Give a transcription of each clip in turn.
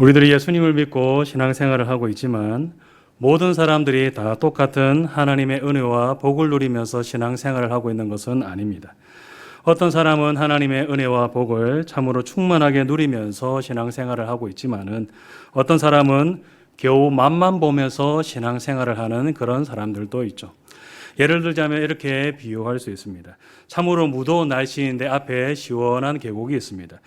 우리들이 예수님을 믿고 신앙생활을 하고 있지만 모든 사람들이 다 똑같은 하나님의 은혜와 복을 누리면서 신앙생활을 하고 있는 것은 아닙니다. 어떤 사람은 하나님의 은혜와 복을 참으로 충만하게 누리면서 신앙생활을 하고 있지만은 어떤 사람은 겨우 맛만 보면서 신앙생활을 하는 그런 사람들도 있죠. 예를 들자면 이렇게 비유할 수 있습니다. 참으로 무더운 날씨인데 앞에 시원한 계곡이 있습니다.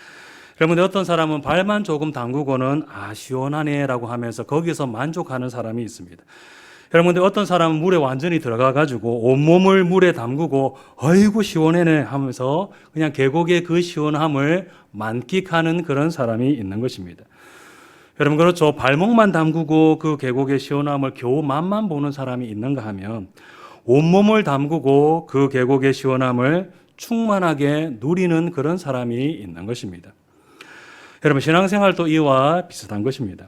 그러면 어떤 사람은 발만 조금 담그고는 아 시원하네라고 하면서 거기서 만족하는 사람이 있습니다. 여러분들 어떤 사람은 물에 완전히 들어가 가지고 온몸을 물에 담그고 어이구 시원해네 하면서 그냥 계곡의 그 시원함을 만끽하는 그런 사람이 있는 것입니다. 여러분 그렇죠. 발목만 담그고 그 계곡의 시원함을 겨우 맛만 보는 사람이 있는가 하면 온몸을 담그고 그 계곡의 시원함을 충만하게 누리는 그런 사람이 있는 것입니다. 여러분 신앙생활도 이와 비슷한 것입니다.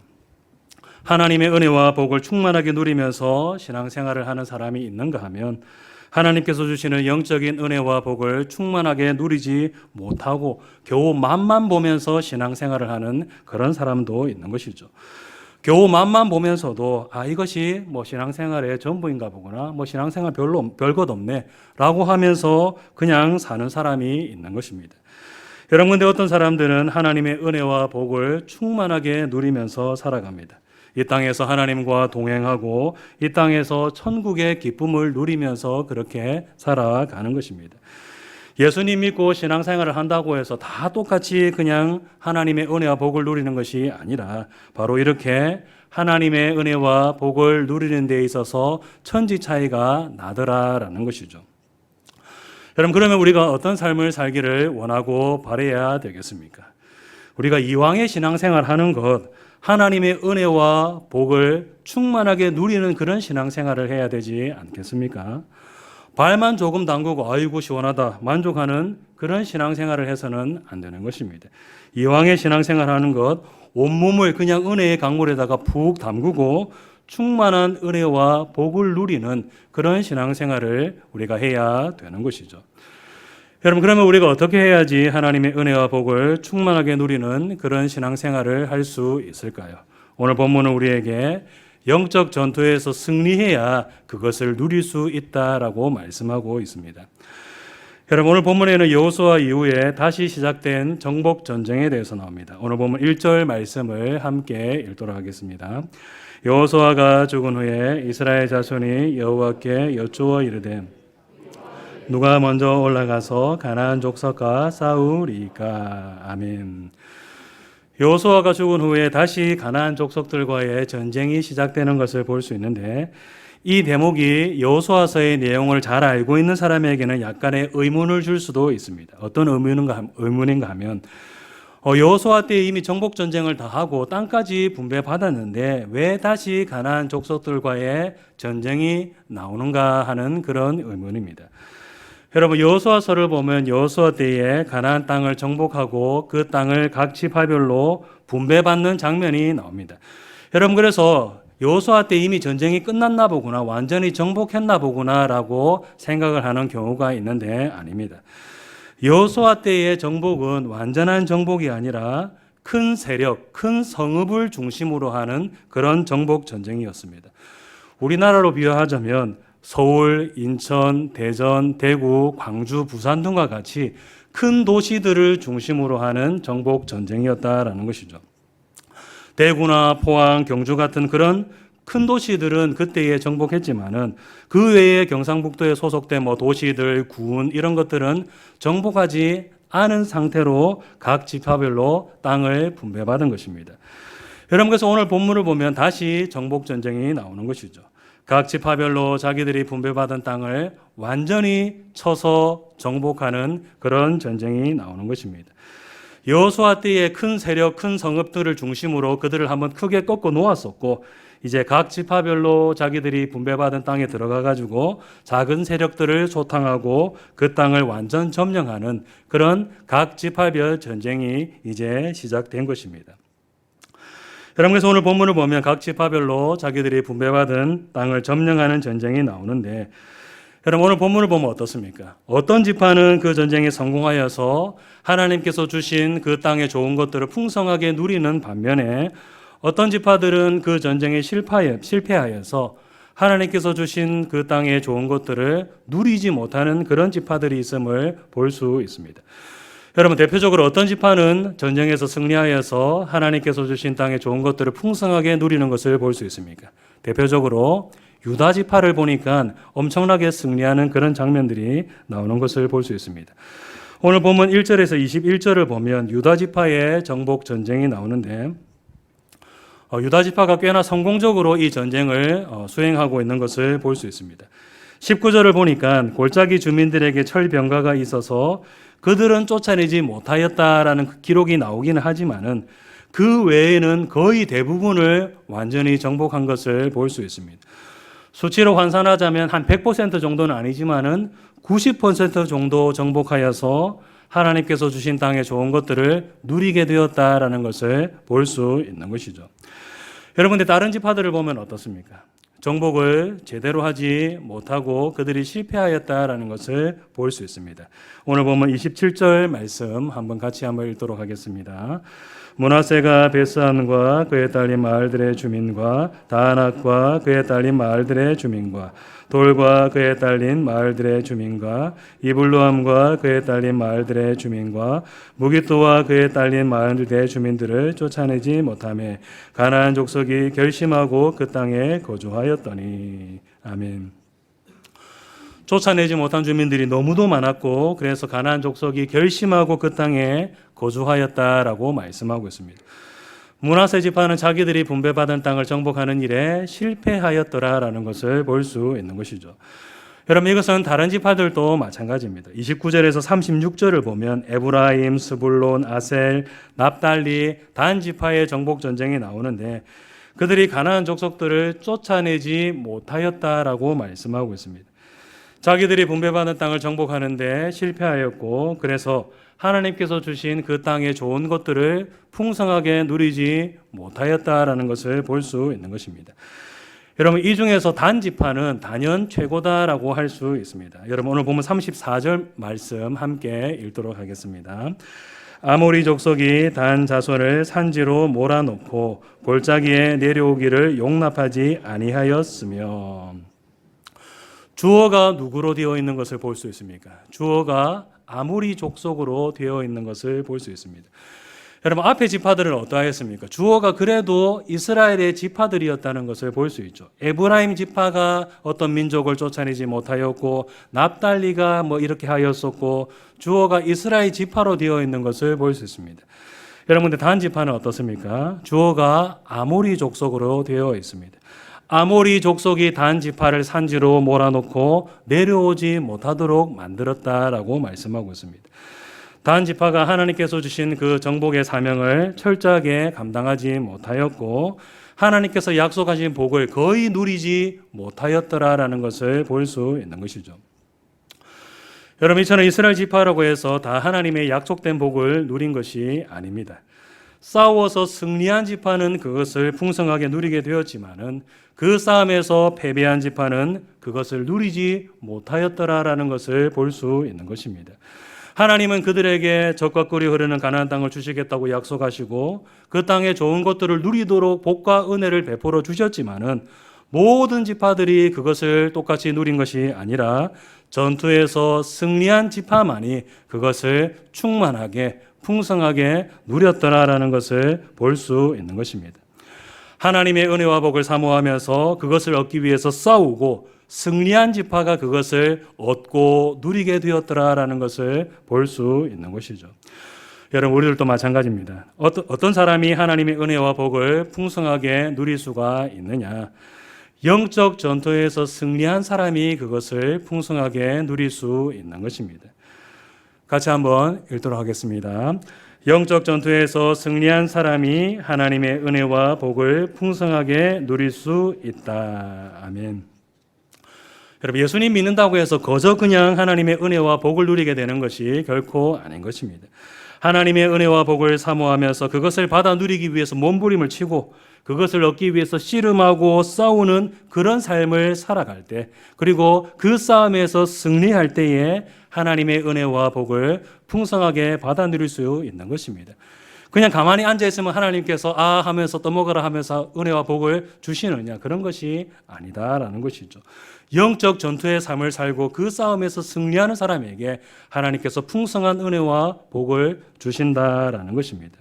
하나님의 은혜와 복을 충만하게 누리면서 신앙생활을 하는 사람이 있는가 하면 하나님께서 주시는 영적인 은혜와 복을 충만하게 누리지 못하고 겨우 맛만 보면서 신앙생활을 하는 그런 사람도 있는 것이죠. 겨우 맛만 보면서도 아 이것이 뭐 신앙생활의 전부인가 보구나 뭐 신앙생활 별로 별것 없네라고 하면서 그냥 사는 사람이 있는 것입니다. 여러분 근데 어떤 사람들은 하나님의 은혜와 복을 충만하게 누리면서 살아갑니다. 이 땅에서 하나님과 동행하고 이 땅에서 천국의 기쁨을 누리면서 그렇게 살아가는 것입니다. 예수님 믿고 신앙생활을 한다고 해서 다 똑같이 그냥 하나님의 은혜와 복을 누리는 것이 아니라 바로 이렇게 하나님의 은혜와 복을 누리는 데 있어서 천지 차이가 나더라라는 것이죠. 여러분 그러면 우리가 어떤 삶을 살기를 원하고 바래야 되겠습니까? 우리가 이왕의 신앙생활 하는 것 하나님의 은혜와 복을 충만하게 누리는 그런 신앙생활을 해야 되지 않겠습니까? 발만 조금 담그고 아이고 시원하다 만족하는 그런 신앙생활을 해서는 안 되는 것입니다. 이왕의 신앙생활 하는 것 온몸을 그냥 은혜의 강물에다가 푹 담그고 충만한 은혜와 복을 누리는 그런 신앙생활을 우리가 해야 되는 것이죠. 여러분 그러면 우리가 어떻게 해야지 하나님의 은혜와 복을 충만하게 누리는 그런 신앙생활을 할 수 있을까요? 오늘 본문은 우리에게 영적 전투에서 승리해야 그것을 누릴 수 있다라고 말씀하고 있습니다. 여러분 오늘 본문에는 여호수아 이후에 다시 시작된 정복 전쟁에 대해서 나옵니다. 오늘 본문 1절 말씀을 함께 읽도록 하겠습니다. 여호수아가 죽은 후에 이스라엘 자손이 여호와께 여쭈어 이르되 누가 먼저 올라가서 가나안 족속과 싸우리까 아멘. 여호수아가 죽은 후에 다시 가나안 족속들과의 전쟁이 시작되는 것을 볼 수 있는데 이 대목이 여호수아서의 내용을 잘 알고 있는 사람에게는 약간의 의문을 줄 수도 있습니다. 어떤 의문인가, 의문인가 하면 어, 여호수아 때 이미 정복 전쟁을 다 하고 땅까지 분배 받았는데 왜 다시 가나안 족속들과의 전쟁이 나오는가 하는 그런 의문입니다. 여러분 여호수아서를 보면 여호수아 때에 가나안 땅을 정복하고 그 땅을 각 지파별로 분배받는 장면이 나옵니다. 여러분 그래서 여호수아 때 이미 전쟁이 끝났나 보구나 완전히 정복했나 보구나라고 생각을 하는 경우가 있는데 아닙니다. 여호수아 때의 정복은 완전한 정복이 아니라 큰 세력, 큰 성읍을 중심으로 하는 그런 정복 전쟁이었습니다. 우리나라로 비유하자면 서울, 인천, 대전, 대구, 광주, 부산 등과 같이 큰 도시들을 중심으로 하는 정복 전쟁이었다라는 것이죠. 대구나 포항, 경주 같은 그런 큰 도시들은 그때에 정복했지만은 그 외에 경상북도에 소속된 뭐 도시들, 군 이런 것들은 정복하지 않은 상태로 각 지파별로 땅을 분배받은 것입니다. 여러분 그래서 오늘 본문을 보면 다시 정복 전쟁이 나오는 것이죠. 각 지파별로 자기들이 분배받은 땅을 완전히 쳐서 정복하는 그런 전쟁이 나오는 것입니다. 여호수아 때의 큰 세력, 큰 성읍들을 중심으로 그들을 한번 크게 꺾어 놓았었고 이제 각 지파별로 자기들이 분배받은 땅에 들어가 가지고 작은 세력들을 소탕하고 그 땅을 완전 점령하는 그런 각 지파별 전쟁이 이제 시작된 것입니다. 여러분 그래서 오늘 본문을 보면 각 지파별로 자기들이 분배받은 땅을 점령하는 전쟁이 나오는데 여러분 오늘 본문을 보면 어떻습니까? 어떤 지파는 그 전쟁에 성공하여서 하나님께서 주신 그 땅의 좋은 것들을 풍성하게 누리는 반면에 어떤 지파들은 그 전쟁에 실패하여, 실패하여서 하나님께서 주신 그 땅의 좋은 것들을 누리지 못하는 그런 지파들이 있음을 볼 수 있습니다. 여러분 대표적으로 어떤 지파는 전쟁에서 승리하여서 하나님께서 주신 땅의 좋은 것들을 풍성하게 누리는 것을 볼 수 있습니까? 대표적으로 유다 지파를 보니까 엄청나게 승리하는 그런 장면들이 나오는 것을 볼 수 있습니다. 오늘 보면 1절에서 21절을 보면 유다 지파의 정복 전쟁이 나오는데 어, 유다 지파가 꽤나 성공적으로 이 전쟁을 어, 수행하고 있는 것을 볼 수 있습니다. 19절을 보니까 골짜기 주민들에게 철병가가 있어서 그들은 쫓아내지 못하였다라는 그 기록이 나오기는 하지만은 그 외에는 거의 대부분을 완전히 정복한 것을 볼 수 있습니다. 수치로 환산하자면 한 100% 정도는 아니지만은 90% 정도 정복하여서 하나님께서 주신 땅의 좋은 것들을 누리게 되었다라는 것을 볼 수 있는 것이죠. 여러분들 다른 지파들을 보면 어떻습니까? 정복을 제대로 하지 못하고 그들이 실패하였다라는 것을 볼 수 있습니다. 오늘 보면 27절 말씀 한번 같이 한번 읽도록 하겠습니다. 문하세가 베스안과 그에 딸린 마을들의 주민과 다낙과 그에 딸린 마을들의 주민과 돌과 그에 딸린 마을들의 주민과 이블루함과 그에 딸린 마을들의 주민과 무기토와 그에 딸린 마을들의 주민들을 쫓아내지 못하며 가나안 족속이 결심하고 그 땅에 거주하였더니 아멘. 쫓아내지 못한 주민들이 너무도 많았고 그래서 가나안 족속이 결심하고 그 땅에 거주하였다라고 말씀하고 있습니다. 문하세 지파는 자기들이 분배받은 땅을 정복하는 일에 실패하였더라라는 것을 볼 수 있는 것이죠. 여러분 이것은 다른 지파들도 마찬가지입니다. 29절에서 36절을 보면 에브라임, 스불론, 아셀, 납달리 단 지파의 정복 전쟁이 나오는데 그들이 가나안 족속들을 쫓아내지 못하였다라고 말씀하고 있습니다. 자기들이 분배받은 땅을 정복하는데 실패하였고 그래서 하나님께서 주신 그 땅의 좋은 것들을 풍성하게 누리지 못하였다라는 것을 볼 수 있는 것입니다. 여러분 이 중에서 단 지파는 단연 최고다라고 할 수 있습니다. 여러분 오늘 보면 34절 말씀 함께 읽도록 하겠습니다. 아모리 족속이 단 자손을 산지로 몰아놓고 골짜기에 내려오기를 용납하지 아니하였으며 주어가 누구로 되어 있는 것을 볼 수 있습니까? 주어가 아무리 족속으로 되어 있는 것을 볼 수 있습니다. 여러분 앞에 지파들은 어떠하였습니까? 주어가 그래도 이스라엘의 지파들이었다는 것을 볼 수 있죠. 에브라임 지파가 어떤 민족을 쫓아내지 못하였고 납달리가 뭐 이렇게 하였었고 주어가 이스라엘 지파로 되어 있는 것을 볼 수 있습니다. 여러분들 단 지파는 어떻습니까? 주어가 아모리 족속으로 되어 있습니다. 아모리 족속이 단 지파를 산지로 몰아놓고 내려오지 못하도록 만들었다라고 말씀하고 있습니다. 단 지파가 하나님께서 주신 그 정복의 사명을 철저하게 감당하지 못하였고 하나님께서 약속하신 복을 거의 누리지 못하였더라라는 것을 볼 수 있는 것이죠. 여러분 이처럼 이스라엘 지파라고 해서 다 하나님의 약속된 복을 누린 것이 아닙니다. 싸워서 승리한 지파는 그것을 풍성하게 누리게 되었지만은 그 싸움에서 패배한 지파는 그것을 누리지 못하였더라라는 것을 볼 수 있는 것입니다. 하나님은 그들에게 적과 꿀이 흐르는 가나안 땅을 주시겠다고 약속하시고 그 땅의 좋은 것들을 누리도록 복과 은혜를 베풀어 주셨지만은 모든 지파들이 그것을 똑같이 누린 것이 아니라 전투에서 승리한 지파만이 그것을 충만하게 풍성하게 누렸더라라는 것을 볼 수 있는 것입니다. 하나님의 은혜와 복을 사모하면서 그것을 얻기 위해서 싸우고 승리한 지파가 그것을 얻고 누리게 되었더라라는 것을 볼 수 있는 것이죠. 여러분 우리들도 마찬가지입니다. 어떤 사람이 하나님의 은혜와 복을 풍성하게 누릴 수가 있느냐? 영적 전투에서 승리한 사람이 그것을 풍성하게 누릴 수 있는 것입니다. 같이 한번 읽도록 하겠습니다. 영적 전투에서 승리한 사람이 하나님의 은혜와 복을 풍성하게 누릴 수 있다. 아멘. 여러분 예수님 믿는다고 해서 거저 그냥 하나님의 은혜와 복을 누리게 되는 것이 결코 아닌 것입니다. 하나님의 은혜와 복을 사모하면서 그것을 받아 누리기 위해서 몸부림을 치고 그것을 얻기 위해서 씨름하고 싸우는 그런 삶을 살아갈 때 그리고 그 싸움에서 승리할 때에 하나님의 은혜와 복을 풍성하게 받아 누릴 수 있는 것입니다. 그냥 가만히 앉아 있으면 하나님께서 아 하면서 떠먹으라 하면서 은혜와 복을 주시느냐 그런 것이 아니다라는 것이죠. 영적 전투의 삶을 살고 그 싸움에서 승리하는 사람에게 하나님께서 풍성한 은혜와 복을 주신다라는 것입니다.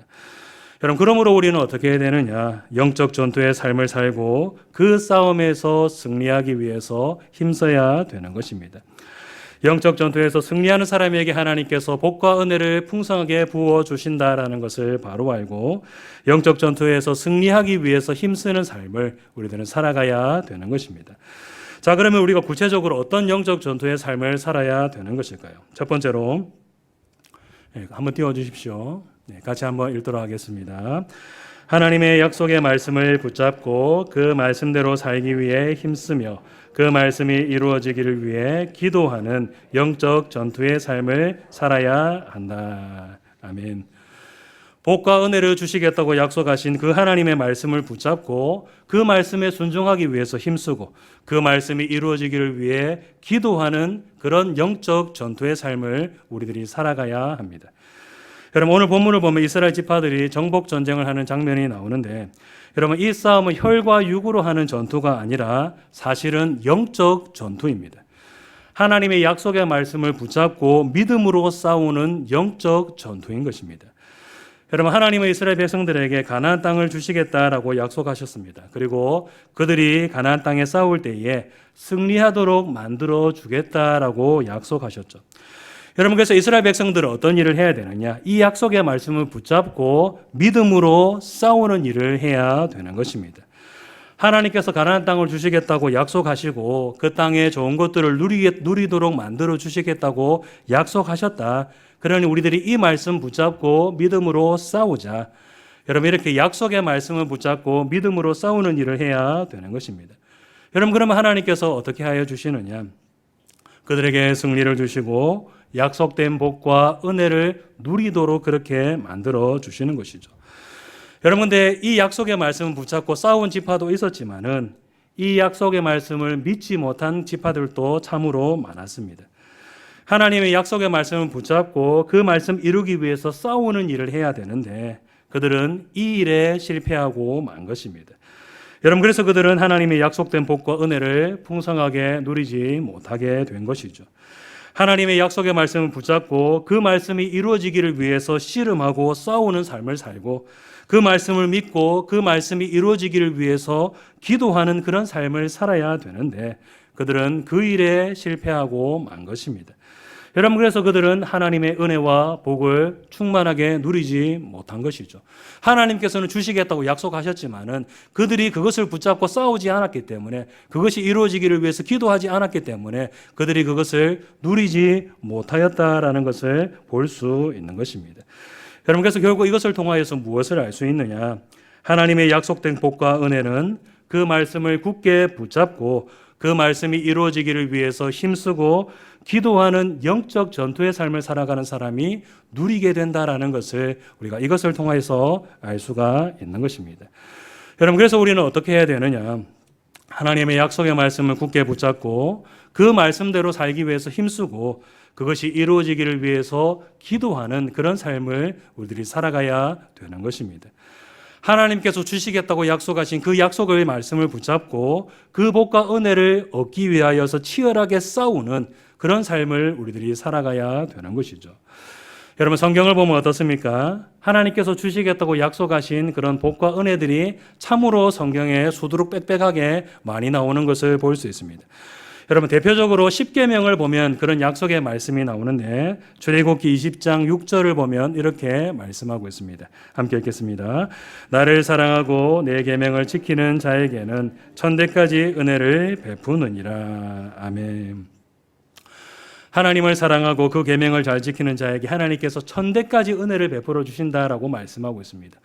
여러분 그러므로 우리는 어떻게 해야 되느냐? 영적 전투의 삶을 살고 그 싸움에서 승리하기 위해서 힘써야 되는 것입니다. 영적 전투에서 승리하는 사람에게 하나님께서 복과 은혜를 풍성하게 부어 주신다라는 것을 바로 알고 영적 전투에서 승리하기 위해서 힘쓰는 삶을 우리들은 살아가야 되는 것입니다. 자, 그러면 우리가 구체적으로 어떤 영적 전투의 삶을 살아야 되는 것일까요? 첫 번째로 네, 한번 띄워 주십시오. 네, 같이 한번 읽도록 하겠습니다. 하나님의 약속의 말씀을 붙잡고 그 말씀대로 살기 위해 힘쓰며 그 말씀이 이루어지기를 위해 기도하는 영적 전투의 삶을 살아야 한다. 아멘. 복과 은혜를 주시겠다고 약속하신 그 하나님의 말씀을 붙잡고 그 말씀에 순종하기 위해서 힘쓰고 그 말씀이 이루어지기를 위해 기도하는 그런 영적 전투의 삶을 우리들이 살아가야 합니다. 여러분 오늘 본문을 보면 이스라엘 지파들이 정복 전쟁을 하는 장면이 나오는데 여러분 이 싸움은 혈과 육으로 하는 전투가 아니라 사실은 영적 전투입니다. 하나님의 약속의 말씀을 붙잡고 믿음으로 싸우는 영적 전투인 것입니다. 여러분 하나님은 이스라엘 백성들에게 가나안 땅을 주시겠다라고 약속하셨습니다. 그리고 그들이 가나안 땅에 싸울 때에 승리하도록 만들어 주겠다라고 약속하셨죠. 여러분 그래서 이스라엘 백성들은 어떤 일을 해야 되느냐? 이 약속의 말씀을 붙잡고 믿음으로 싸우는 일을 해야 되는 것입니다. 하나님께서 가나안 땅을 주시겠다고 약속하시고 그 땅의 좋은 것들을 누리, 누리 도록 만들어 주시겠다고 약속하셨다. 그러니 우리들이 이 말씀 붙잡고 믿음으로 싸우자. 여러분 이렇게 약속의 말씀을 붙잡고 믿음으로 싸우는 일을 해야 되는 것입니다. 여러분 그러면 하나님께서 어떻게 하여 주시느냐? 그들에게 승리를 주시고 약속된 복과 은혜를 누리도록 그렇게 만들어 주시는 것이죠. 여러분 근데 이 약속의 말씀을 붙잡고 싸운 지파도 있었지만은 이 약속의 말씀을 믿지 못한 지파들도 참으로 많았습니다. 하나님의 약속의 말씀을 붙잡고 그 말씀 이루기 위해서 싸우는 일을 해야 되는데 그들은 이 일에 실패하고 만 것입니다. 여러분 그래서 그들은 하나님의 약속된 복과 은혜를 풍성하게 누리지 못하게 된 것이죠. 하나님의 약속의 말씀을 붙잡고 그 말씀이 이루어지기를 위해서 씨름하고 싸우는 삶을 살고 그 말씀을 믿고 그 말씀이 이루어지기를 위해서 기도하는 그런 삶을 살아야 되는데 그들은 그 일에 실패하고 만 것입니다. 여러분 그래서 그들은 하나님의 은혜와 복을 충만하게 누리지 못한 것이죠. 하나님께서는 주시겠다고 약속하셨지만은 그들이 그것을 붙잡고 싸우지 않았기 때문에 그것이 이루어지기를 위해서 기도하지 않았기 때문에 그들이 그것을 누리지 못하였다라는 것을 볼 수 있는 것입니다. 여러분 그래서 결국 이것을 통하여서 무엇을 알 수 있느냐? 하나님의 약속된 복과 은혜는 그 말씀을 굳게 붙잡고 그 말씀이 이루어지기를 위해서 힘쓰고 기도하는 영적 전투의 삶을 살아가는 사람이 누리게 된다라는 것을 우리가 이것을 통해서 알 수가 있는 것입니다. 여러분 그래서 우리는 어떻게 해야 되느냐? 하나님의 약속의 말씀을 굳게 붙잡고 그 말씀대로 살기 위해서 힘쓰고 그것이 이루어지기를 위해서 기도하는 그런 삶을 우리들이 살아가야 되는 것입니다. 하나님께서 주시겠다고 약속하신 그 약속의 말씀을 붙잡고 그 복과 은혜를 얻기 위하여서 치열하게 싸우는 그런 삶을 우리들이 살아가야 되는 것이죠. 여러분 성경을 보면 어떻습니까? 하나님께서 주시겠다고 약속하신 그런 복과 은혜들이 참으로 성경에 수두룩 빽빽하게 많이 나오는 것을 볼 수 있습니다. 여러분 대표적으로 10계명을 보면 그런 약속의 말씀이 나오는데 출애굽기 20장 6절을 보면 이렇게 말씀하고 있습니다. 함께 읽겠습니다. 나를 사랑하고 내 계명을 지키는 자에게는 천대까지 은혜를 베푸느니라. 아멘. 하나님을 사랑하고 그 계명을 잘 지키는 자에게 하나님께서 천대까지 은혜를 베풀어 주신다라고 말씀하고 있습니다.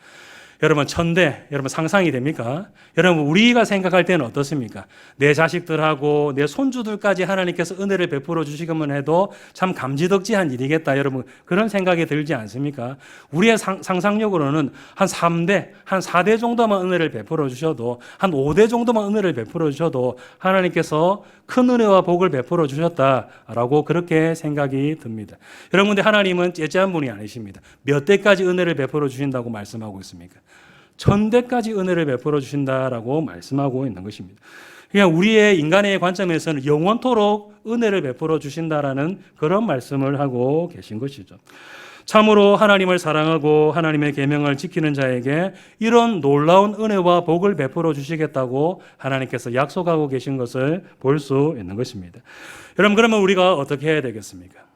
여러분 천대 여러분 상상이 됩니까? 여러분 우리가 생각할 때는 어떻습니까? 내 자식들하고 내 손주들까지 하나님께서 은혜를 베풀어 주시기만 해도 참 감지덕지한 일이겠다 여러분 그런 생각이 들지 않습니까? 우리의 상, 상상력으로는 한 3대 한 4대 정도만 은혜를 베풀어 주셔도 한 5대 정도만 은혜를 베풀어 주셔도 하나님께서 큰 은혜와 복을 베풀어 주셨다라고 그렇게 생각이 듭니다. 여러분 근데 하나님은 째째한 분이 아니십니다. 몇 대까지 은혜를 베풀어 주신다고 말씀하고 있습니까? 천대까지 은혜를 베풀어 주신다라고 말씀하고 있는 것입니다. 그냥 우리의 인간의 관점에서는 영원토록 은혜를 베풀어 주신다라는 그런 말씀을 하고 계신 것이죠. 참으로 하나님을 사랑하고 하나님의 계명을 지키는 자에게 이런 놀라운 은혜와 복을 베풀어 주시겠다고 하나님께서 약속하고 계신 것을 볼 수 있는 것입니다. 여러분 그러면 우리가 어떻게 해야 되겠습니까?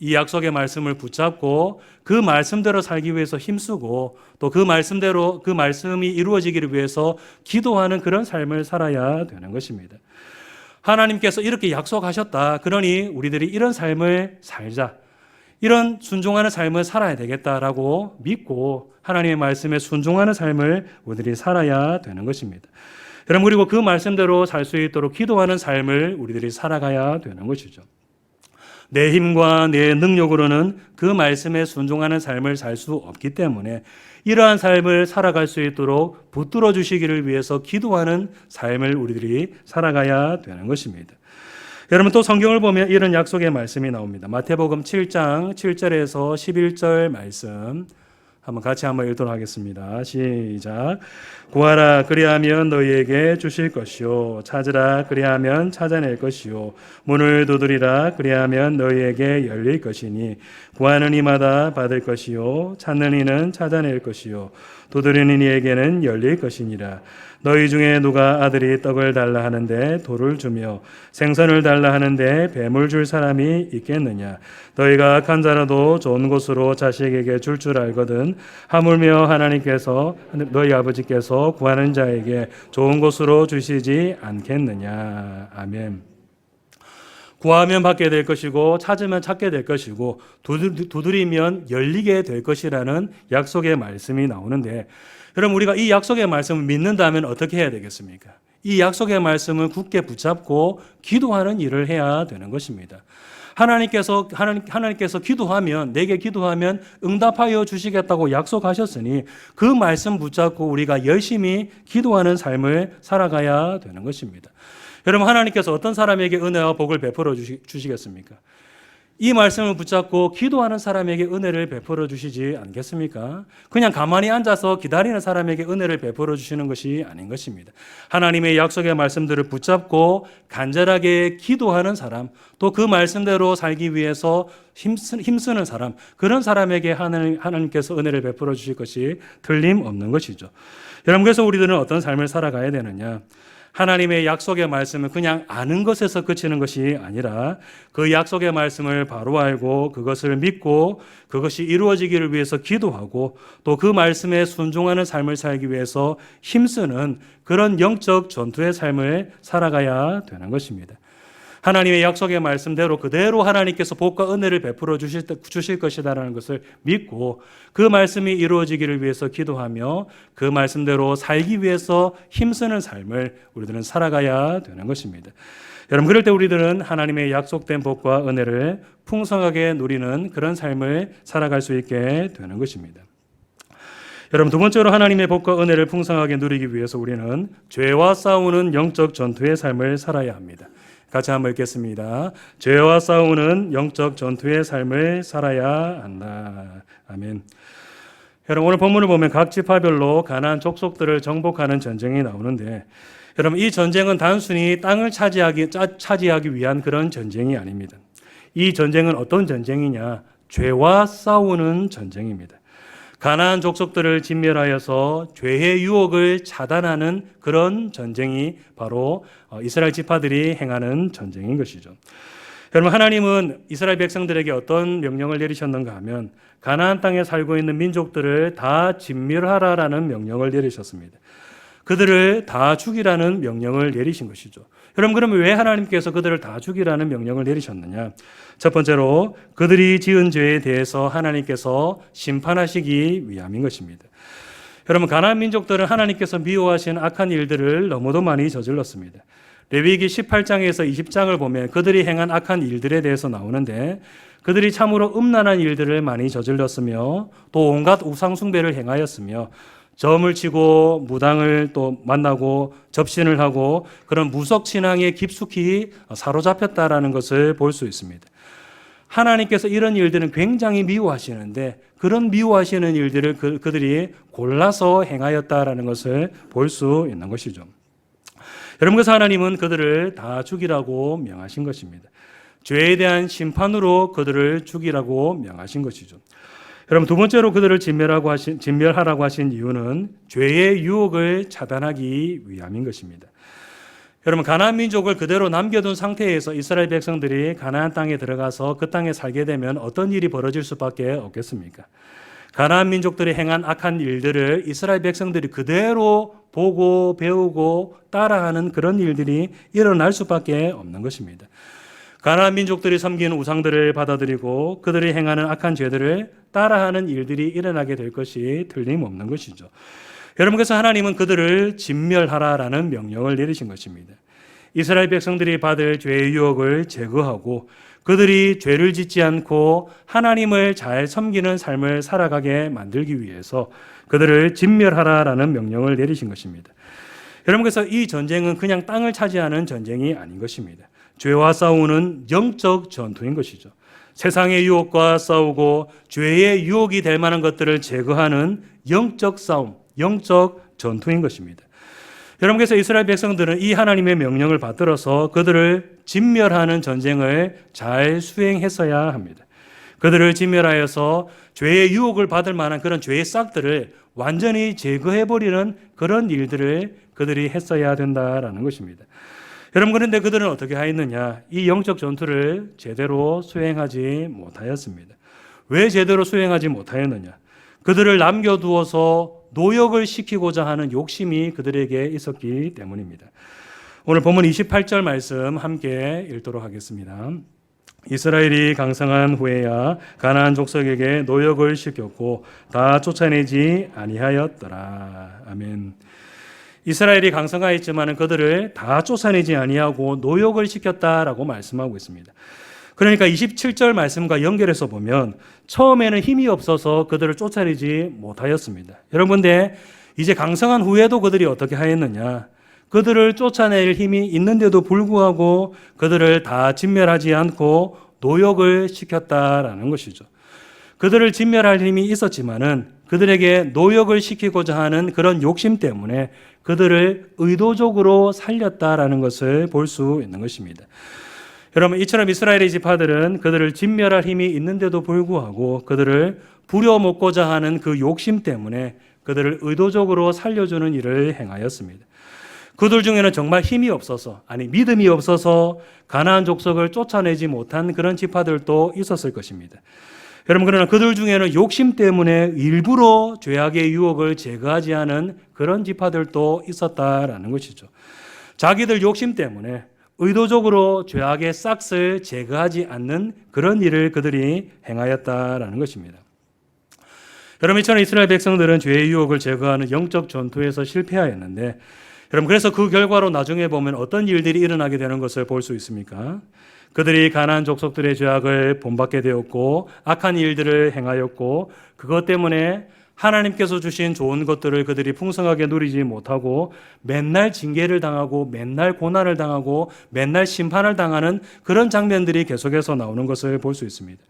이 약속의 말씀을 붙잡고 그 말씀대로 살기 위해서 힘쓰고 또 그 말씀대로 그 말씀이 이루어지기를 위해서 기도하는 그런 삶을 살아야 되는 것입니다. 하나님께서 이렇게 약속하셨다. 그러니 우리들이 이런 삶을 살자. 이런 순종하는 삶을 살아야 되겠다라고 믿고 하나님의 말씀에 순종하는 삶을 우리들이 살아야 되는 것입니다. 여러분 그리고 그 말씀대로 살 수 있도록 기도하는 삶을 우리들이 살아가야 되는 것이죠. 내 힘과 내 능력으로는 그 말씀에 순종하는 삶을 살 수 없기 때문에 이러한 삶을 살아갈 수 있도록 붙들어 주시기를 위해서 기도하는 삶을 우리들이 살아가야 되는 것입니다. 여러분 또 성경을 보면 이런 약속의 말씀이 나옵니다. 마태복음 7장 7절에서 11절 말씀 한번 같이 한번 읽도록 하겠습니다. 시작. 구하라 그리하면 너희에게 주실 것이요. 찾으라 그리하면 찾아낼 것이요. 문을 두드리라 그리하면 너희에게 열릴 것이니 구하는 이마다 받을 것이요. 찾는 이는 찾아낼 것이요. 두드리는 이에게는 열릴 것이니라. 너희 중에 누가 아들이 떡을 달라 하는데 돌을 주며 생선을 달라 하는데 뱀을 줄 사람이 있겠느냐? 너희가 악한 자라도 좋은 곳으로 자식에게 줄줄 알거든 하물며 하나님께서 너희 아버지께서 구하는 자에게 좋은 곳으로 주시지 않겠느냐 아멘. 구하면 받게 될 것이고 찾으면 찾게 될 것이고 두드리면 열리게 될 것이라는 약속의 말씀이 나오는데 여러분 우리가 이 약속의 말씀을 믿는다면 어떻게 해야 되겠습니까? 이 약속의 말씀을 굳게 붙잡고 기도하는 일을 해야 되는 것입니다. 하나님께서 하나님, 하나님께서 기도하면 내게 기도하면 응답하여 주시겠다고 약속하셨으니 그 말씀 붙잡고 우리가 열심히 기도하는 삶을 살아가야 되는 것입니다. 여러분 하나님께서 어떤 사람에게 은혜와 복을 베풀어 주시, 주시겠습니까? 이 말씀을 붙잡고 기도하는 사람에게 은혜를 베풀어 주시지 않겠습니까? 그냥 가만히 앉아서 기다리는 사람에게 은혜를 베풀어 주시는 것이 아닌 것입니다. 하나님의 약속의 말씀들을 붙잡고 간절하게 기도하는 사람, 또 그 말씀대로 살기 위해서 힘쓰 는 사람, 그런 사람에게 하나님께서 은혜를 베풀어 주실 것이 틀림없는 것이죠. 여러분, 그래서 우리들은 어떤 삶을 살아가야 되느냐? 하나님의 약속의 말씀은 그냥 아는 것에서 그치는 것이 아니라 그 약속의 말씀을 바로 알고 그것을 믿고 그것이 이루어지기를 위해서 기도하고 또 그 말씀에 순종하는 삶을 살기 위해서 힘쓰는 그런 영적 전투의 삶을 살아가야 되는 것입니다. 하나님의 약속의 말씀대로 그대로 하나님께서 복과 은혜를 베풀어 주실, 주실 것이다라는 것을 믿고 그 말씀이 이루어지기를 위해서 기도하며 그 말씀대로 살기 위해서 힘쓰는 삶을 우리들은 살아가야 되는 것입니다. 여러분 그럴 때 우리들은 하나님의 약속된 복과 은혜를 풍성하게 누리는 그런 삶을 살아갈 수 있게 되는 것입니다. 여러분 두 번째로 하나님의 복과 은혜를 풍성하게 누리기 위해서 우리는 죄와 싸우는 영적 전투의 삶을 살아야 합니다. 같이 한번 읽겠습니다. 죄와 싸우는 영적 전투의 삶을 살아야 한다. 아멘. 여러분 오늘 본문을 보면 각 지파별로 가난 족속들을 정복하는 전쟁이 나오는데 여러분 이 전쟁은 단순히 땅을 차지하기 차지하기 위한 그런 전쟁이 아닙니다. 이 전쟁은 어떤 전쟁이냐? 죄와 싸우는 전쟁입니다. 가나안 족속들을 진멸하여서 죄의 유혹을 차단하는 그런 전쟁이 바로 어, 이스라엘 지파들이 행하는 전쟁인 것이죠. 여러분 하나님은 이스라엘 백성들에게 어떤 명령을 내리셨는가 하면 가나안 땅에 살고 있는 민족들을 다 진멸하라라는 명령을 내리셨습니다. 그들을 다 죽이라는 명령을 내리신 것이죠. 여러분 그러면 왜 하나님께서 그들을 다 죽이라는 명령을 내리셨느냐? 첫 번째로 그들이 지은 죄에 대해서 하나님께서 심판하시기 위함인 것입니다. 여러분 가나안 민족들은 하나님께서 미워하신 악한 일들을 너무도 많이 저질렀습니다. 레위기 18장에서 20장을 보면 그들이 행한 악한 일들에 대해서 나오는데 그들이 참으로 음란한 일들을 많이 저질렀으며 또 온갖 우상 숭배를 행하였으며 점을 치고 무당을 또 만나고 접신을 하고 그런 무속 신앙에 깊숙이 사로잡혔다라는 것을 볼 수 있습니다. 하나님께서 이런 일들은 굉장히 미워하시는데 그런 미워하시는 일들을 그, 그들이 골라서 행하였다라는 것을 볼 수 있는 것이죠. 여러분 그래서 하나님은 그들을 다 죽이라고 명하신 것입니다. 죄에 대한 심판으로 그들을 죽이라고 명하신 것이죠. 여러분 두 번째로 그들을 진멸하고 하신 진멸하라고 하신 이유는 죄의 유혹을 차단하기 위함인 것입니다. 여러분 가나안 민족을 그대로 남겨둔 상태에서 이스라엘 백성들이 가나안 땅에 들어가서 그 땅에 살게 되면 어떤 일이 벌어질 수밖에 없겠습니까? 가나안 민족들이 행한 악한 일들을 이스라엘 백성들이 그대로 보고 배우고 따라하는 그런 일들이 일어날 수밖에 없는 것입니다. 가나안 민족들이 섬기는 우상들을 받아들이고 그들이 행하는 악한 죄들을 따라하는 일들이 일어나게 될 것이 틀림없는 것이죠. 여러분께서 하나님은 그들을 진멸하라라는 명령을 내리신 것입니다. 이스라엘 백성들이 받을 죄의 유혹을 제거하고 그들이 죄를 짓지 않고 하나님을 잘 섬기는 삶을 살아가게 만들기 위해서 그들을 진멸하라라는 명령을 내리신 것입니다. 여러분께서 이 전쟁은 그냥 땅을 차지하는 전쟁이 아닌 것입니다. 죄와 싸우는 영적 전투인 것이죠. 세상의 유혹과 싸우고 죄의 유혹이 될 만한 것들을 제거하는 영적 싸움, 영적 전투인 것입니다. 여러분께서 이스라엘 백성들은 이 하나님의 명령을 받들어서 그들을 진멸하는 전쟁을 잘 수행했어야 합니다. 그들을 진멸하여서 죄의 유혹을 받을 만한 그런 죄의 싹들을 완전히 제거해버리는 그런 일들을 그들이 했어야 된다라는 것입니다. 여러분 그런데 그들은 어떻게 하였느냐? 이 영적 전투를 제대로 수행하지 못하였습니다. 왜 제대로 수행하지 못하였느냐? 그들을 남겨두어서 노역을 시키고자 하는 욕심이 그들에게 있었기 때문입니다. 오늘 본문 28절 말씀 함께 읽도록 하겠습니다. 이스라엘이 강성한 후에야 가나안 족속에게 노역을 시켰고 다 쫓아내지 아니하였더라. 아멘. 이스라엘이 강성하였지만 그들을 다 쫓아내지 아니하고 노역을 시켰다라고 말씀하고 있습니다. 그러니까 27절 말씀과 연결해서 보면 처음에는 힘이 없어서 그들을 쫓아내지 못하였습니다. 여러분들 이제 강성한 후에도 그들이 어떻게 하였느냐? 그들을 쫓아낼 힘이 있는데도 불구하고 그들을 다 진멸하지 않고 노역을 시켰다라는 것이죠. 그들을 진멸할 힘이 있었지만은 그들에게 노역을 시키고자 하는 그런 욕심 때문에 그들을 의도적으로 살렸다라는 것을 볼 수 있는 것입니다. 여러분 이처럼 이스라엘의 지파들은 그들을 진멸할 힘이 있는데도 불구하고 그들을 부려먹고자 하는 그 욕심 때문에 그들을 의도적으로 살려주는 일을 행하였습니다. 그들 중에는 정말 힘이 없어서 아니 믿음이 없어서 가나안 족속을 쫓아내지 못한 그런 지파들도 있었을 것입니다. 여러분 그러나 그들 중에는 욕심 때문에 일부러 죄악의 유혹을 제거하지 않은 그런 지파들도 있었다라는 것이죠. 자기들 욕심 때문에 의도적으로 죄악의 싹을 제거하지 않는 그런 일을 그들이 행하였다라는 것입니다. 여러분 이처럼 이스라엘 백성들은 죄의 유혹을 제거하는 영적 전투에서 실패하였는데 여러분 그래서 그 결과로 나중에 보면 어떤 일들이 일어나게 되는 것을 볼 수 있습니까? 그들이 가난 족속들의 죄악을 본받게 되었고 악한 일들을 행하였고 그것 때문에 하나님께서 주신 좋은 것들을 그들이 풍성하게 누리지 못하고 맨날 징계를 당하고 맨날 고난을 당하고 맨날 심판을 당하는 그런 장면들이 계속해서 나오는 것을 볼 수 있습니다.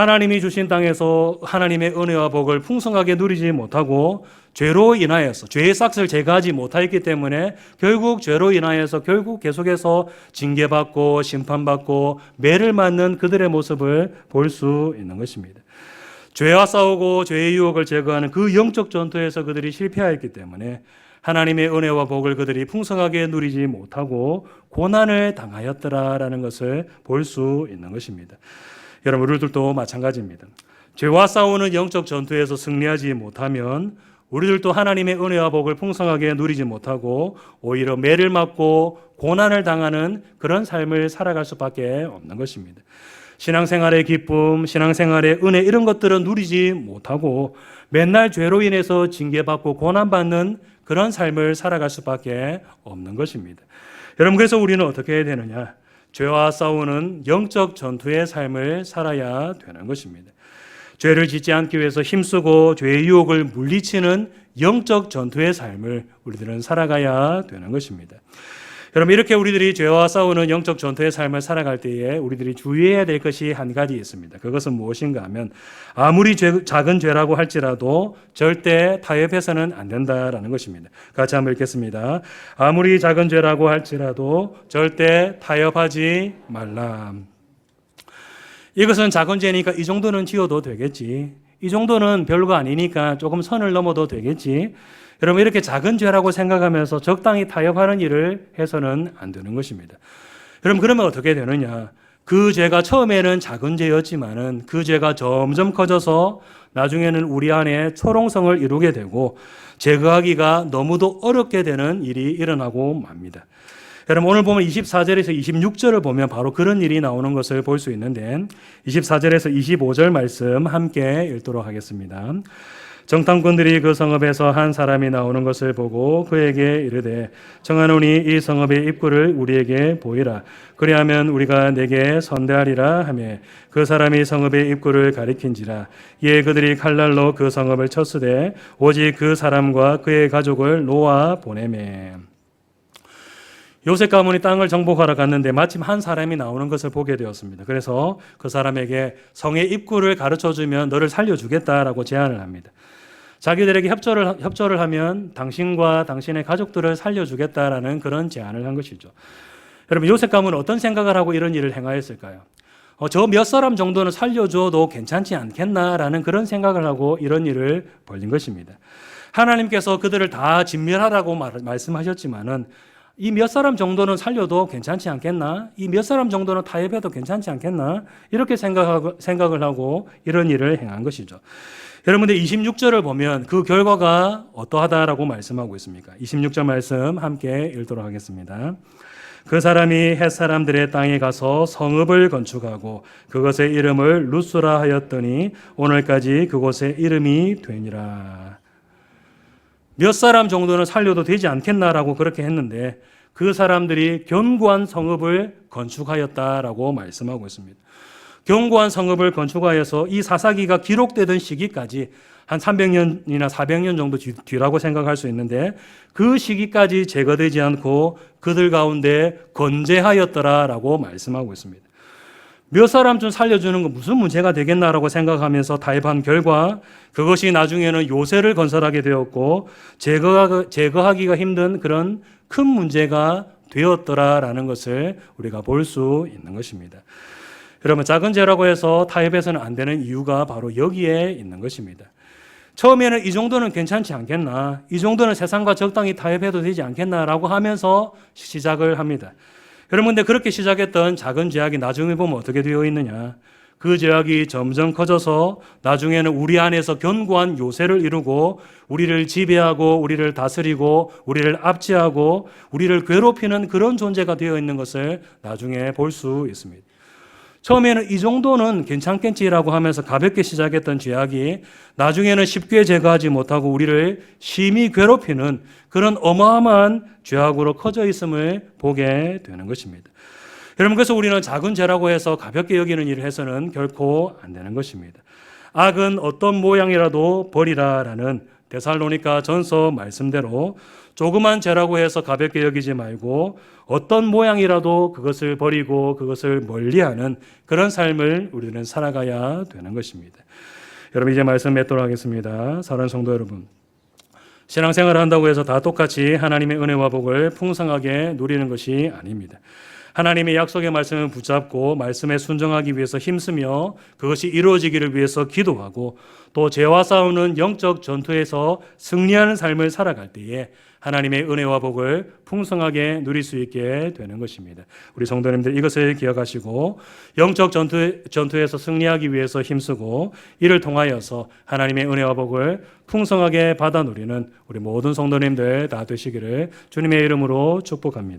하나님이 주신 땅에서 하나님의 은혜와 복을 풍성하게 누리지 못하고 죄로 인하여서 죄의 싹을 제거하지 못하였기 때문에 결국 죄로 인하여서 결국 계속해서 징계받고 심판받고 매를 맞는 그들의 모습을 볼 수 있는 것입니다. 죄와 싸우고 죄의 유혹을 제거하는 그 영적 전투에서 그들이 실패하였기 때문에 하나님의 은혜와 복을 그들이 풍성하게 누리지 못하고 고난을 당하였더라라는 것을 볼 수 있는 것입니다. 여러분 우리들도 마찬가지입니다. 죄와 싸우는 영적 전투에서 승리하지 못하면 우리들도 하나님의 은혜와 복을 풍성하게 누리지 못하고 오히려 매를 맞고 고난을 당하는 그런 삶을 살아갈 수밖에 없는 것입니다. 신앙생활의 기쁨, 신앙생활의 은혜 이런 것들은 누리지 못하고 맨날 죄로 인해서 징계받고 고난받는 그런 삶을 살아갈 수밖에 없는 것입니다. 여러분 그래서 우리는 어떻게 해야 되느냐? 죄와 싸우는 영적 전투의 삶을 살아야 되는 것입니다. 죄를 짓지 않기 위해서 힘쓰고 죄의 유혹을 물리치는 영적 전투의 삶을 우리들은 살아가야 되는 것입니다. 여러분 이렇게 우리들이 죄와 싸우는 영적 전투의 삶을 살아갈 때에 우리들이 주의해야 될 것이 한 가지 있습니다. 그것은 무엇인가 하면 아무리 죄, 작은 죄라고 할지라도 절대 타협해서는 안 된다라는 것입니다. 같이 한번 읽겠습니다. 아무리 작은 죄라고 할지라도 절대 타협하지 말라. 이것은 작은 죄니까 이 정도는 지어도 되겠지. 이 정도는 별거 아니니까 조금 선을 넘어도 되겠지. 여러분 이렇게 작은 죄라고 생각하면서 적당히 타협하는 일을 해서는 안 되는 것입니다. 여러분 그러면 어떻게 되느냐? 그 죄가 처음에는 작은 죄였지만은 그 죄가 점점 커져서 나중에는 우리 안에 초롱성을 이루게 되고 제거하기가 너무도 어렵게 되는 일이 일어나고 맙니다. 여러분 오늘 보면 24절에서 26절을 보면 바로 그런 일이 나오는 것을 볼 수 있는데 24절에서 25절 말씀 함께 읽도록 하겠습니다. 정탐꾼들이 그 성읍에서 한 사람이 나오는 것을 보고 그에게 이르되 정하노니 이 성읍의 입구를 우리에게 보이라 그리하면 우리가 내게 선대하리라 하며 그 사람이 성읍의 입구를 가리킨지라 이에 그들이 칼날로 그 성읍을 쳤으되 오직 그 사람과 그의 가족을 놓아 보내매 요셉 가문이 땅을 정복하러 갔는데 마침 한 사람이 나오는 것을 보게 되었습니다. 그래서 그 사람에게 성의 입구를 가르쳐 주면 너를 살려주겠다라고 제안을 합니다. 자기들에게 협조를 협조를 하면 당신과 당신의 가족들을 살려주겠다라는 그런 제안을 한 것이죠. 여러분 요셉 가문은 어떤 생각을 하고 이런 일을 행하였을까요? 어, 저 몇 사람 정도는 살려줘도 괜찮지 않겠나라는 그런 생각을 하고 이런 일을 벌린 것입니다. 하나님께서 그들을 다 진멸하라고 말, 말씀하셨지만은 이 몇 사람 정도는 살려도 괜찮지 않겠나? 이 몇 사람 정도는 타협해도 괜찮지 않겠나? 이렇게 생각하고, 생각을 하고 이런 일을 행한 것이죠. 여러분들 26절을 보면 그 결과가 어떠하다라고 말씀하고 있습니까? 26절 말씀 함께 읽도록 하겠습니다. 그 사람이 햇 사람들의 땅에 가서 성읍을 건축하고 그것의 이름을 루스라 하였더니 오늘까지 그곳의 이름이 되니라. 몇 사람 정도는 살려도 되지 않겠나라고 그렇게 했는데 그 사람들이 견고한 성읍을 건축하였다라고 말씀하고 있습니다. 견고한 성읍을 건축하여서 이 사사기가 기록되던 시기까지 한 300년이나 400년 정도 뒤라고 생각할 수 있는데 그 시기까지 제거되지 않고 그들 가운데 건재하였더라라고 말씀하고 있습니다. 몇 사람 좀 살려주는 건 무슨 문제가 되겠나라고 생각하면서 타협한 결과 그것이 나중에는 요새를 건설하게 되었고 제거하기 가 힘든 그런 큰 문제가 되었더라라는 것을 우리가 볼 수 있는 것입니다. 여러분 작은 죄라고 해서 타협해서는 안 되는 이유가 바로 여기에 있는 것입니다. 처음에는 이 정도는 괜찮지 않겠나, 이 정도는 세상과 적당히 타협해도 되지 않겠나라고 하면서 시작을 합니다. 여러분, 근데 그렇게 시작했던 작은 죄악이 나중에 보면 어떻게 되어 있느냐? 그 죄악이 점점 커져서 나중에는 우리 안에서 견고한 요새를 이루고 우리를 지배하고 우리를 다스리고 우리를 압제하고 우리를 괴롭히는 그런 존재가 되어 있는 것을 나중에 볼 수 있습니다. 처음에는 이 정도는 괜찮겠지라고 하면서 가볍게 시작했던 죄악이 나중에는 쉽게 제거하지 못하고 우리를 심히 괴롭히는 그런 어마어마한 죄악으로 커져 있음을 보게 되는 것입니다. 여러분, 그래서 우리는 작은 죄라고 해서 가볍게 여기는 일을 해서는 결코 안 되는 것입니다. 악은 어떤 모양이라도 버리라라는 데살로니가 전서 말씀대로 조그만 죄라고 해서 가볍게 여기지 말고 어떤 모양이라도 그것을 버리고 그것을 멀리하는 그런 삶을 우리는 살아가야 되는 것입니다. 여러분 이제 말씀 맺도록 하겠습니다. 사랑하는 성도 여러분. 신앙생활을 한다고 해서 다 똑같이 하나님의 은혜와 복을 풍성하게 누리는 것이 아닙니다. 하나님의 약속의 말씀을 붙잡고 말씀에 순종하기 위해서 힘쓰며 그것이 이루어지기를 위해서 기도하고 또 죄와 싸우는 영적 전투에서 승리하는 삶을 살아갈 때에 하나님의 은혜와 복을 풍성하게 누릴 수 있게 되는 것입니다. 우리 성도님들 이것을 기억하시고 영적 전투, 전투에서 승리하기 위해서 힘쓰고 이를 통하여서 하나님의 은혜와 복을 풍성하게 받아 누리는 우리 모든 성도님들 다 되시기를 주님의 이름으로 축복합니다.